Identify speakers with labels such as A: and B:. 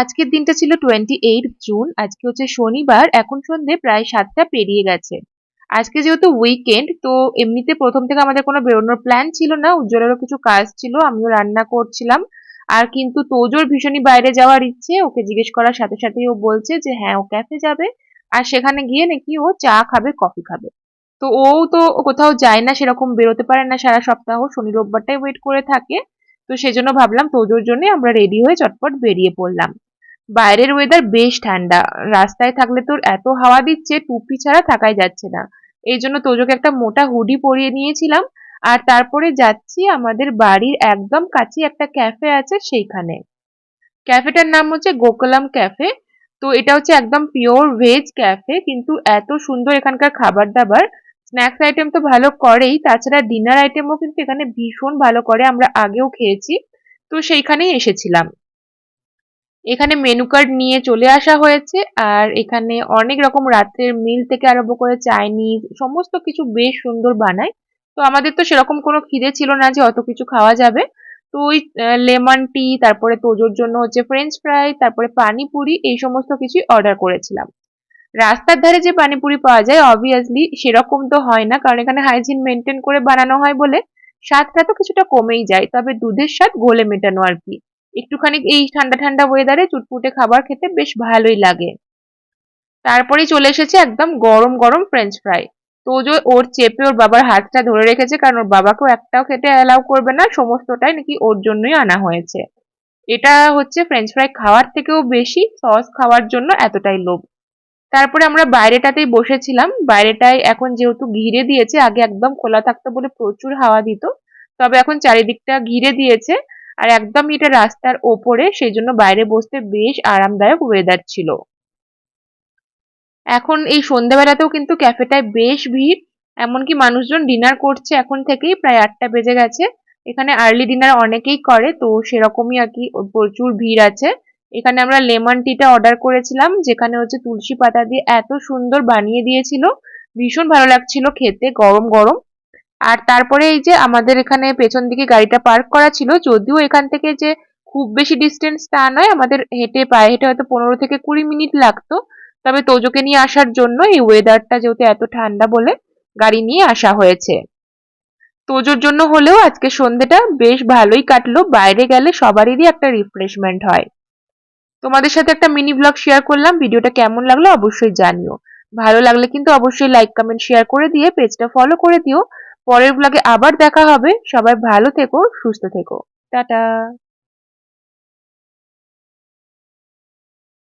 A: আজকের দিনটা ছিল টোয়েন্টি এইট জুন আজকে হচ্ছে শনিবার, এখন সন্ধে প্রায় সাতটা পেরিয়ে গেছে। আজকে যেহেতু উইকেন্ড তো এমনিতে প্রথম থেকে আমাদের কোনো বেরোনোর প্ল্যান ছিল না, উজ্জ্বলেরও কিছু কাজ ছিল, আমিও রান্না করছিলাম। আর কিন্তু তোজোর ভীষণই বাইরে যাওয়ার ইচ্ছে, ওকে জিজ্ঞেস করার সাথে সাথেই ও বলছে যে হ্যাঁ ও ক্যাফে যাবে, আর সেখানে গিয়ে নাকি ও চা খাবে কফি খাবে। তো ও তো কোথাও যায় না, সেরকম বেরোতে পারে না সারা সপ্তাহ শনি রোববারটাই ওয়েট করে থাকে। তো সেজন্য ভাবলাম তোজোর জন্য আমরা রেডি হয়ে চটপট বেরিয়ে পড়লাম। বাইরের ওয়েদার বেশ ঠান্ডা। রাস্তায় থাকলে তোর এত হাওয়া দিচ্ছে, টুপি ছাড়া থাকাই যাচ্ছে না। এই জন্য তোজোকে একটা মোটা হুডি পরিয়ে নিয়েছিলাম। আর তারপরে যাচ্ছি আমাদের বাড়ির একদম কাছে একটা ক্যাফে আছে সেইখানে। ক্যাফেটার নাম হচ্ছে গোকুলাম ক্যাফে তো এটা হচ্ছে একদম পিওর ভেজ ক্যাফে কিন্তু এত সুন্দর এখানকার খাবার দাবার স্ন্যাক্স আইটেম তো ভালো করেই, তাছাড়া ডিনার আইটেমও কিন্তু এখানে ভীষণ ভালো করে আমরা আগেও খেয়েছি। তো সেইখানেই এসেছিলাম। এখানে মেনু কার্ড নিয়ে চলে আসা হয়েছে, আর এখানে অনেক রকম রাত্রের মিল থেকে আরম্ভ করে চাইনিজ সমস্ত কিছু বেশ সুন্দর বানায়। তো আমাদের তো সেরকম কোনো খিদে ছিল না যে অত কিছু খাওয়া যাবে। তো ওই লেমন টি তারপরে তোজোর জন্য হচ্ছে ফ্রেঞ্চ ফ্রাই তারপরে পানিপুরি, এই সমস্ত কিছুই অর্ডার করেছিলাম। রাস্তার ধারে যে পানিপুরি পাওয়া যায় অবভিয়াসলি সেরকম তো হয় না, কারণ এখানে হাইজিন মেনটেন করে বানানো হয় বলে, স্বাদটা তো কিছুটা কমেই যায়, তবে দুধের স্বাদ গোলে মেটানো আর কি। একটুখানি এই ঠান্ডা ঠান্ডা ওয়েদারে চুটপুটে খাবার খেতে বেশ ভালোই লাগে। তারপরেই চলে এসেছে একদম গরম গরম ফ্রেঞ্চ ফ্রাই তো যে ওর চেপে ওর বাবার হাতটা ধরে রেখেছে, কারণ ওর বাবাকেও একটাও খেতে অ্যালাউ করবে না, সমস্তটাই নাকি ওর জন্যই আনা হয়েছে। এটা হচ্ছে ফ্রেঞ্চ ফ্রাই খাওয়ার থেকেও বেশি সস খাওয়ার জন্য এতটাই লোভ। তারপরে আমরা বাইরেটাতেই বসেছিলাম। বাইরেটায় এখন যেহেতু ঘিরে দিয়েছে, আগে একদম খোলা থাকতো বলে প্রচুর হাওয়া দিত, তবে এখন চারিদিকটা ঘিরে দিয়েছে। আর একদম এটা রাস্তার ওপরে সেই জন্য বাইরে বসতে বেশ আরামদায়ক ওয়েদার ছিল। এখন এই সন্ধ্যাবেলাতেও কিন্তু ক্যাফেটায় বেশ ভিড়, এমনকি মানুষজন ডিনার করছে এখন থেকেই প্রায় আটটা বেজে গেছে। এখানে আর্লি ডিনার অনেকেই করে, তো সেরকমই আর কি প্রচুর ভিড় আছে। এখানে আমরা লেমন টিটা অর্ডার করেছিলাম, যেখানে হচ্ছে তুলসী পাতা দিয়ে এত সুন্দর বানিয়ে দিয়েছিল। ভীষণ ভালো লাগছিল খেতে, গরম গরম। আর তারপরে এই যে আমাদের এখানে পেছন দিকে গাড়িটা পার্ক করা ছিল, যদিও এখান থেকে যে খুব বেশি ডিস্টেন্স তা নয়, আমাদের হেঁটে পায়ে হেঁটে হয়তো পনেরো থেকে কুড়ি মিনিট লাগতো। তবে তোজোকে নিয়ে আসার জন্য এই ওয়েদারটা যেহেতু এত ঠান্ডা বলে গাড়ি নিয়ে আসা হয়েছে। তোজোর জন্য হলেও আজকে সন্ধেটা বেশ ভালোই কাটলো, বাইরে গেলে সবারই একটা রিফ্রেশমেন্ট হয়। তোমাদের সাথে একটা মিনি ব্লগ শেয়ার করলাম, ভিডিওটা কেমন লাগল অবশ্যই জানিও। ভালো লাগলে কিন্তু অবশ্যই লাইক কমেন্ট শেয়ার করে দিয়ে পেজটা ফলো করে দিও। পরের ব্লগে আবার দেখা হবে। সবাই ভালো থেকো সুস্থ থেকো। টাটা।